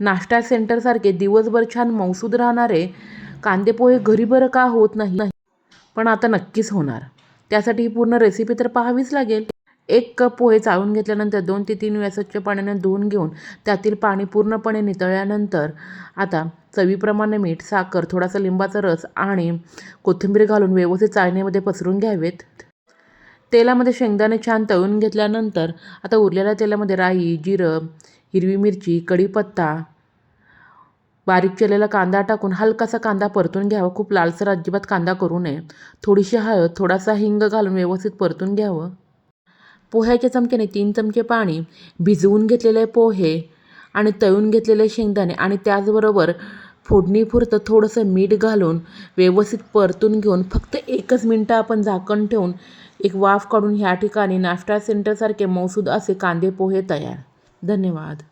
नाश्ता सेंटरसारखे दिवसभर छान मौसूद राहणारे कांदेपोहे घरी बरं का होत नाही? पण आता नक्कीच होणार. त्यासाठी ही पूर्ण रेसिपी तर पाहावीच लागेल. एक कप पोहे चाळून घेतल्यानंतर दोन ते तीन वेळा स्वच्छ पाण्याने धुवून घेऊन त्यातील पाणी पूर्णपणे नितळल्यानंतर आता चवीप्रमाणे मीठ साखर थोडासा लिंबाचा रस आणि कोथिंबीर घालून व्यवस्थित चाळणीमध्ये पसरून घ्यावेत. तेलामध्ये शेंगदाणे छान तळून घेतल्यानंतर आता उरलेल्या तेलामध्ये राई जिरं हिरवी मिरची कढीपत्ता बारीक केलेला कांदा टाकून हलकासा कांदा परतून घ्यावा. खूप लालसर अजिबात कांदा करू नये. थोडीशी हळद थोडासा हिंग घालून व्यवस्थित परतून घ्यावं. पोह्याच्या चमच्याने तीन चमचे पाणी भिजवून घेतलेले पोहे आणि तळून घेतलेले शेंगदाणे आणि त्याचबरोबर फोडणीपुरतं थोडंसं मीठ घालून व्यवस्थित परतून घेऊन फक्त एकच मिनटं आपण झाकण ठेवून एक वाफ काढून ह्या ठिकाणी नाश्ता सेंटरसारखे मौसूद असे कांदे पोहे तयार. धन्यवाद.